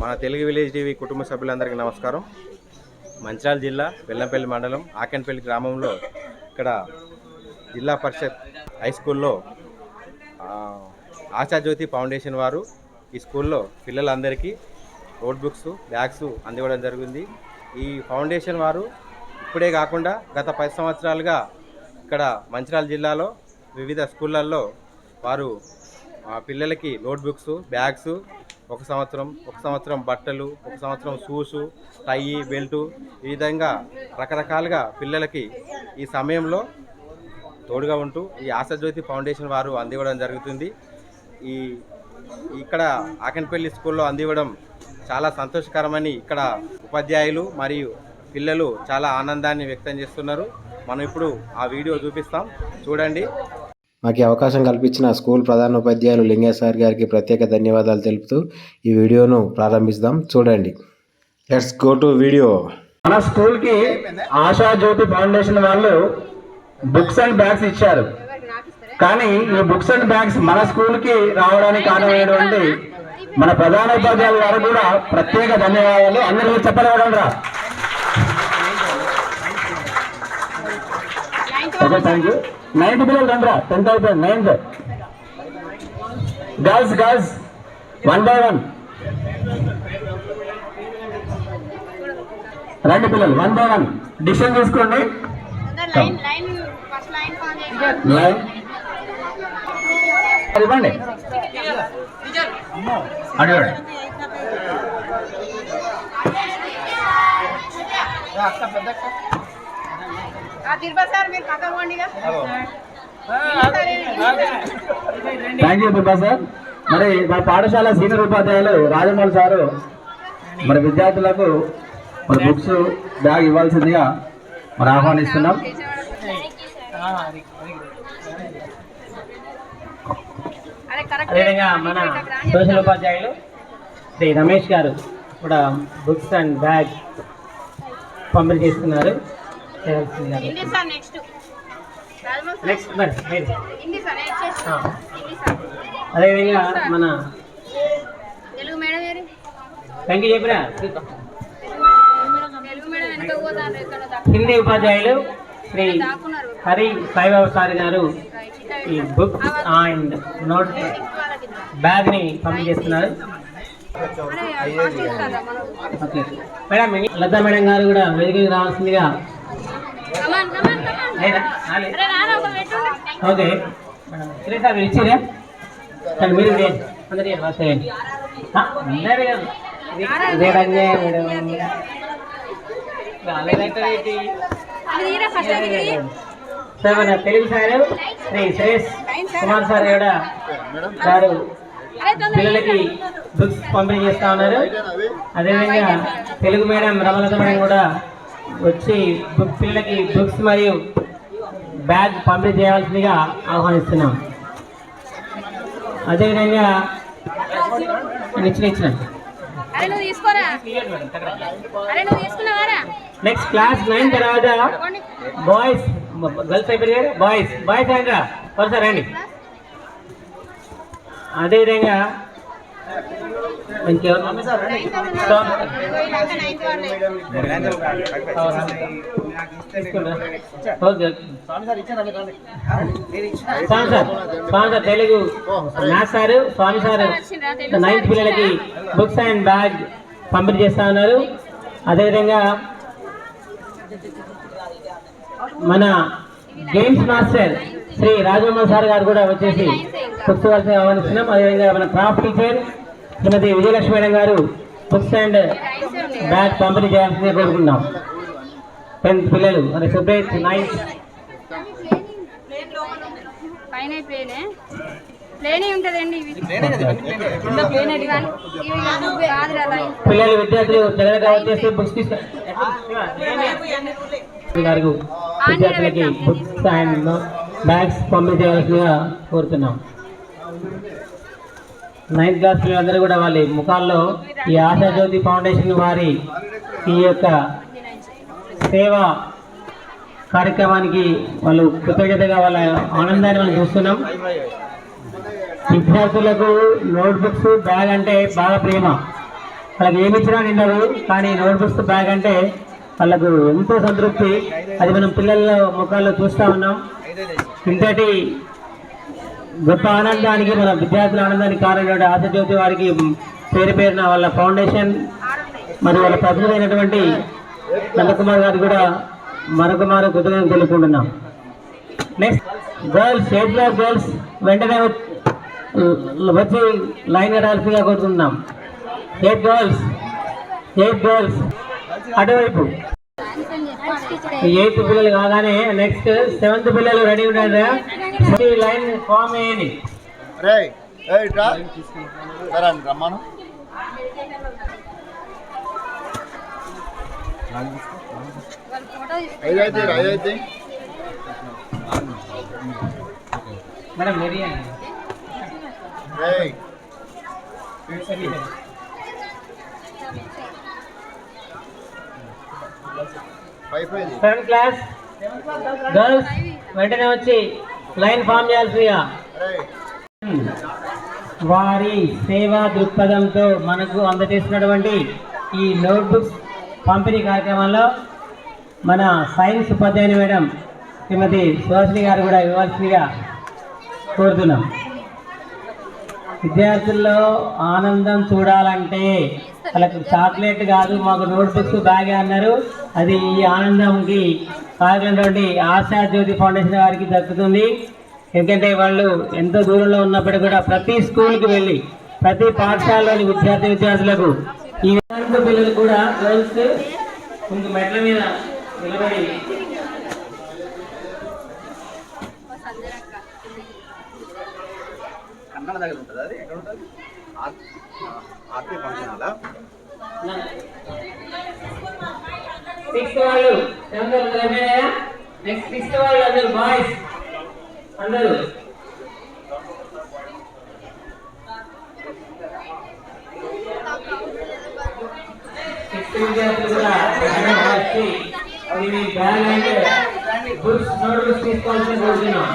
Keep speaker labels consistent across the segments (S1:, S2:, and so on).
S1: మన Telugu village TV కుటుంబ సభ్యులందరికీ నమస్కారం. మంచిర్యాల జిల్లా వెల్లంపల్లి మండలం ఆకెన్పల్లి గ్రామంలో ఇక్కడ జిల్లా పరిషత్ హై స్కూల్లో ఆశాజ్యోతి ఫౌండేషన్ వారు ఈ స్కూల్లో పిల్లలందరికీ నోట్ బుక్స్ బ్యాగ్స్ అందివ్వడం జరిగింది. ఈ ఫౌండేషన్ వారు ఇప్పుడే కాకుండా గత పది సంవత్సరాలుగా ఇక్కడ మంచిర్యాల జిల్లాలో వివిధ స్కూళ్ళల్లో వారు పిల్లలకి నోట్ బుక్స్ బ్యాగ్స్ ఒక సంవత్సరం ఒక సంవత్సరం బట్టలు ఒక సంవత్సరం షూసు టై బెల్టు ఈ విధంగా రకరకాలుగా పిల్లలకి ఈ సమయంలో తోడుగా ఉంటూ ఈ ఆశాజ్యోతి ఫౌండేషన్ వారు అందివ్వడం జరుగుతుంది. ఈ ఇక్కడ ఆకన్పల్లి స్కూల్లో అందివ్వడం చాలా సంతోషకరమని ఇక్కడ ఉపాధ్యాయులు మరియు పిల్లలు చాలా ఆనందాన్ని వ్యక్తం చేస్తున్నారు. మనం ఇప్పుడు ఆ వీడియో చూపిస్తాం. చూడండి.
S2: మాకు అవకాశం కల్పించిన స్కూల్ ప్రధాన ఉపాధ్యాయులు లింగేశ్ సార్ గారికి ప్రత్యేక ధన్యవాదాలు తెలుపుతూ ఈ వీడియోను ప్రారంభిస్తాం చూడండి. లెట్స్ గో టు వీడియో
S3: మన స్కూల్కి ఆశా జ్యోతి ఫౌండేషన్ వాళ్ళు బుక్స్ అండ్ బ్యాగ్స్ ఇచ్చారు. కానీ ఈ బుక్స్ అండ్ బ్యాగ్స్ మన స్కూల్కి రావడానికి కారణమైనటువంటి మన ప్రధాన ఉపాధ్యాయుల గారు కూడా ప్రత్యేక ధన్యవాదాలు. అందరూ చెప్పలేవడం రా ఓకే థ్యాంక్ యూ నైన్త్ పిల్లలు రండి టెన్త్ అయిపోయింది ninth girls girls one by one రండి పిల్లలు వన్ బై వన్ డిసిషన్ తీసుకోండి.
S4: లైన్
S3: ఇవ్వండి. అడగండి
S4: ఆ తిరుపతి సార్ మీరు పక్కన పోండిగా
S3: థ్యాంక్ యూ దుర్గా సార్ మరి మన పాఠశాల సీనియర్ ఉపాధ్యాయులు రాజమౌళి సారు మరి విద్యార్థులకు మరి బుక్స్ బ్యాగ్ ఇవ్వాల్సిందిగా మరి ఆహ్వానిస్తున్నాం.
S5: అదేవిధంగా మన సోషల్ ఉపాధ్యాయులు శ్రీ రమేష్ గారు కూడా బుక్స్ అండ్ బ్యాగ్ పంపిణీ చేస్తున్నారు.
S4: నెక్స్ట్
S5: మరి అదేవిధంగా మన
S4: పోతాను ఇక్కడ
S5: హిందీ ఉపాధ్యాయులు శ్రీ హరి సాయిబాబా సార్ గారు ఈ బుక్ అండ్ నోట్ బ్యాగ్ని పంపిణీ చేస్తున్నారు.
S4: అరే ఫాస్ట్ ఇస్తారా? మనం
S5: ఓకే. మేడం లతా మేడం గారు కూడా వేదికకి రావాల్సిందిగా ఓకే. సార్ మీరు ఇచ్చిరా. అందరూ అందరూ మేడం. సార్ మన తెలుగు సార్ శ్రీ సురేష్ కుమార్ సార్ కూడా సారు పిల్లలకి బుక్స్ పంపిణీ చేస్తా ఉన్నారు. అదేవిధంగా తెలుగు మేడం రమలత మేడం కూడా వచ్చి పిల్లలకి బుక్స్ మరియు బ్యాగ్ పంపిణీ చేయాల్సిందిగా ఆహ్వానిస్తున్నాం. అదేవిధంగా ఇచ్చిన ఇచ్చిన. నెక్స్ట్ క్లాస్ నైన్ తర్వాత. బాయ్స్ గర్ల్స్ అయిపోయారు బాయ్స్ బాయ్స్ అంటారా వరుస రండి. అదేవిధంగా Telugu. Maths sir Swami sir. Ninth
S4: sir
S5: పిల్లలకి బుక్స్ అండ్ బ్యాగ్ పంపిణీ చేస్తా ఉన్నారు. అదేవిధంగా మన games master Shri Rajamohan sir గారు కూడా వచ్చేసి కలిసి ఆహ్వానిస్తున్నాం. అదేవిధంగా మన craft teacher Shrimati Vijayalakshmi madam గారు బుక్స్ అండ్ బ్యాగ్ పంపిణీ చేయాల్సిందిగా కోరుకుంటున్నాం. టెన్త్ పిల్లలు అదే సుబ్రేత్ నైన్త్. పిల్లలు విద్యార్థులు దగ్గరగా వచ్చేసి బుక్స్ తీసుకు గారు విద్యార్థులకి బుక్స్ అండ్ బ్యాగ్స్ పంపిణీ కోరుతున్నాం. నైన్త్ క్లాస్ పిల్లలందరూ కూడా వాళ్ళ ముఖాల్లో ఈ ఆశాజ్యోతి ఫౌండేషన్ వారి ఈ యొక్క సేవ కార్యక్రమానికి వాళ్ళు కృతజ్ఞతగా వాళ్ళ ఆనందాన్ని మనం చూస్తున్నాం. విద్యార్థులకు నోట్బుక్స్ బ్యాగ్ అంటే బాగా ప్రేమ. వాళ్ళకి ఏమి ఇచ్చినా నిండదు కానీ నోట్బుక్స్ బ్యాగ్ అంటే వాళ్ళకు ఎంతో సంతృప్తి. అది మనం పిల్లల ముఖాల్లో చూస్తూ ఉన్నాం. ఇంతటి గొప్ప ఆనందానికి మన విద్యార్థుల ఆనందానికి కారణమైన ఆశజ్యోతి వారికి పేరు పేరున వాళ్ళ ఫౌండేషన్ మరియు వాళ్ళ ప్రజలైనటువంటి నందకుమార్ గారు కూడా మరొక మరొక కృతజ్ఞతలు తెలుపుకుంటున్నాం. Next girls eighth class girls వెంటనే వచ్చి లైన్ కట్టాల్సిందిగా కోరుతున్నాం ఎయిత్ గర్ల్స్ ఎయిత్ గర్ల్స్ అటువైపు. ఎయిత్ పిల్లలు కాగానే నెక్స్ట్ సెవెంత్ పిల్లలు రెడీ ఉండండి లైన్ ఫామ్ అయ్యింది
S6: రమ్మను.
S5: మేడం అండి సెవెంత్ క్లాస్ గర్ల్స్ వెంటనే వచ్చి లైన్ ఫామ్
S6: చేయాల్సిగా
S5: వారి సేవా దృక్పథంతో మనకు అందజేసినటువంటి ఈ నోట్బుక్స్ పంపిణీ కార్యక్రమంలో మన సైన్స్ ఉపాధ్యాయుని మేడం శ్రీమతి సుహాసిని గారు కూడా ఇవ్వాల్సిందిగా కోరుతున్నాం. విద్యార్థుల్లో ఆనందం చూడాలంటే వాళ్ళకు చాక్లెట్ కాదు మాకు నోట్బుక్స్ బ్యాగే అన్నారు. అది ఈ ఆనందంకి కారణమైనటువంటి ఆశా జ్యోతి ఫౌండేషన్ వారికి దక్కుతుంది. ఎందుకంటే వాళ్ళు ఎంతో దూరంలో ఉన్నప్పటికీ కూడా ప్రతి స్కూల్కి వెళ్ళి ప్రతి పాఠశాలలోని విద్యార్థి విద్యార్థులకు ఈ పిల్లలు కూడా గర్ల్స్ ఇంక మెట్ల మీద నిలబడి
S1: దగ్గర ఉంటుంది అది? ఎక్కడ ఉంటుంది? ఆర్పీ ఫంక్షన్
S5: సిక్స్త్ వాళ్ళు సెవెంత్ నెక్స్ట్ సిక్స్త్ వాళ్ళు అందరు బాయ్స్. అందరూ. సిక్స్త్ విద్యార్థులు కూడా అందరూ వచ్చి అది మీ బ్యాగ్ అంటే బుక్స్ నోట్ బుక్స్ తీసుకోవాల్సిన కోరుతున్నాం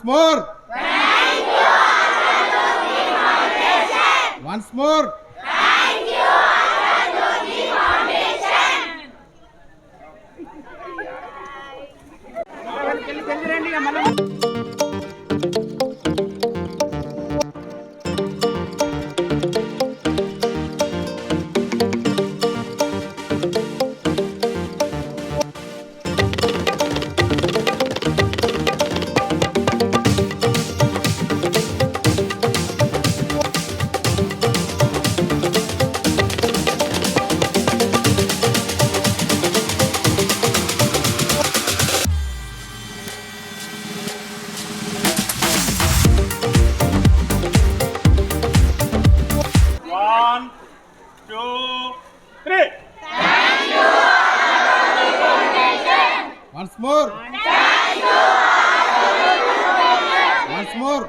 S6: once more once more two three. Once more once more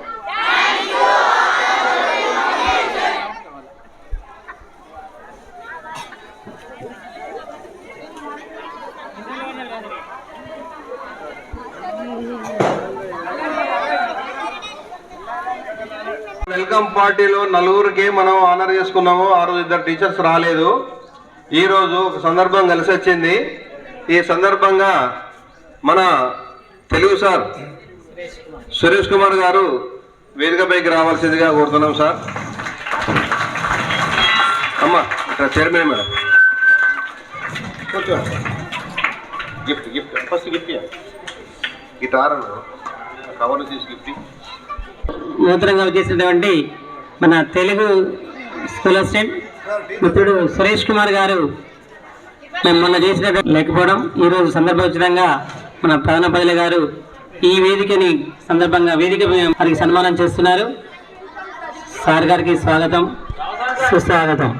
S7: welcome పార్టీలో నలుగురికి మనం ఆనర్ చేసుకున్నాము. ఆ రోజు ఇద్దరు టీచర్స్ రాలేదు. ఈ రోజు ఒక సందర్భం కలిసి వచ్చింది ఈ సందర్భంగా మన తెలుగు సార్ సురేష్ కుమార్ గారు వేదికపైకి రావాల్సిందిగా కోరుతున్నాం సార్. అమ్మ ఇక్కడ chairman madam. Gift gift first gift guitar cover తీసి గిఫ్ట్
S5: నూతనంగా వచ్చేసినటువంటి మన తెలుగు స్కూల్ అసిస్టెంట్ మిత్రుడు సురేష్ కుమార్ గారు. మేము మొన్న చేసిన లేకపోవడం ఈరోజు సందర్భోచితంగా మన ప్రధాన పదిల గారు ఈ వేదికని సందర్భంగా వేదిక వారికి సన్మానం చేస్తున్నారు. సార్ గారికి స్వాగతం. సుస్వాగతం.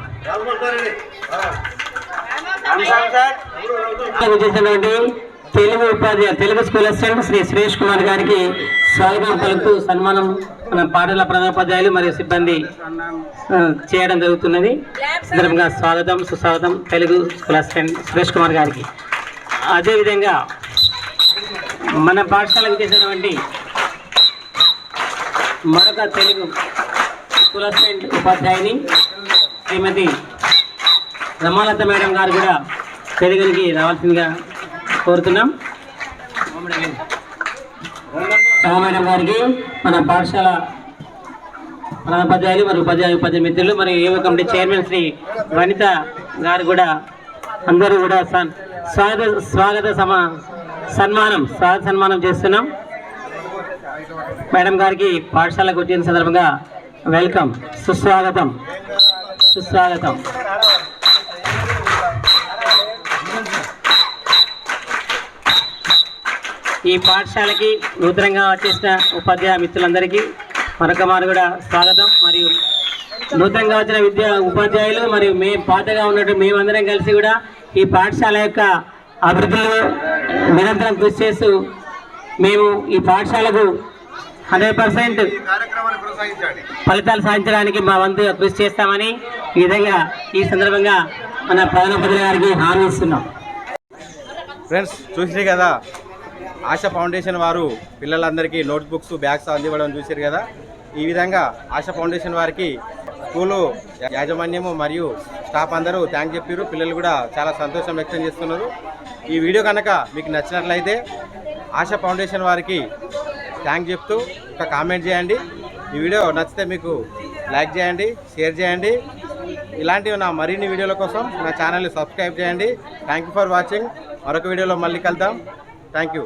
S5: చేసినటువంటి తెలుగు ఉపాధ్యాయ తెలుగు స్కూల్ అసిస్టెంట్ శ్రీ సురేష్ కుమార్ గారికి స్వాగతం పలుకుతూ సన్మానం మన పాఠశాల ప్రధానోపాధ్యాయులు మరియు సిబ్బంది చేయడం జరుగుతున్నది. సందర్భంగా స్వాగతం సుస్వాగతం తెలుగు స్కూల్ అసిస్టెంట్ సురేష్ కుమార్ గారికి. అదేవిధంగా మన పాఠశాలకు చేసినటువంటి మరొక తెలుగు స్కూల్ అసిస్టెంట్ ఉపాధ్యాయుని శ్రీమతి రమాలత మేడం గారు కూడా తెలుగునికి రావాల్సిందిగా కోరుతున్నాం. రామాయణం గారికి మన పాఠశాల ప్రధానోపాధ్యాయులు మరియు ఉపాధ్యాయ ఉపాధ్యాయ మిత్రులు మరియు యువ కమిటీ చైర్మన్ శ్రీ వనిత గారు కూడా అందరూ కూడా స్వాగత స్వాగత సమా సన్మానం స్వాగత సన్మానం చేస్తున్నాం. మేడం గారికి పాఠశాలకు వచ్చిన సందర్భంగా వెల్కమ్ సుస్వాగతం సుస్వాగతం. ఈ పాఠశాలకి నూతనంగా వచ్చేసిన ఉపాధ్యాయ మిత్రులందరికీ మరొక మారు కూడా స్వాగతం. మరియు నూతనంగా వచ్చిన విద్యా ఉపాధ్యాయులు మరియు మే పాతగా ఉన్నట్టు మేమందరం కలిసి కూడా ఈ పాఠశాల యొక్క అభివృద్ధిలో నిరంతరం కృషి చేస్తూ మేము ఈ పాఠశాలకు హండ్రెడ్ పర్సెంట్ ఫలితాలు సాధించడానికి మా వంతు కృషి చేస్తామని ఈ విధంగా ఈ సందర్భంగా మన ప్రధానమంత్రి గారికి హామీ ఇస్తున్నాం.
S1: ఫ్రెండ్స్ చూసిరు కదా? ఆశ ఫౌండేషన్ వారు పిల్లలందరికీ నోట్బుక్స్ బ్యాగ్స్ అందివ్వడం చూసారు కదా. ఈ విధంగా ఆశ ఫౌండేషన్ వారికి స్కూలు యాజమాన్యము మరియు స్టాఫ్ అందరూ థ్యాంక్ చెప్పారు. పిల్లలు కూడా చాలా సంతోషం వ్యక్తం చేస్తున్నారు. ఈ వీడియో కనుక మీకు నచ్చినట్లయితే ఆశ ఫౌండేషన్ వారికి థ్యాంక్ చెప్తూ ఒక కామెంట్ చేయండి. ఈ వీడియో నచ్చితే మీకు లైక్ చేయండి షేర్ చేయండి. ఇలాంటివి నా మరిన్ని వీడియోల కోసం నా ఛానల్ని సబ్స్క్రైబ్ చేయండి. Thank you for watching. మరొక వీడియోలో మళ్ళీ కలుద్దాం. Thank you.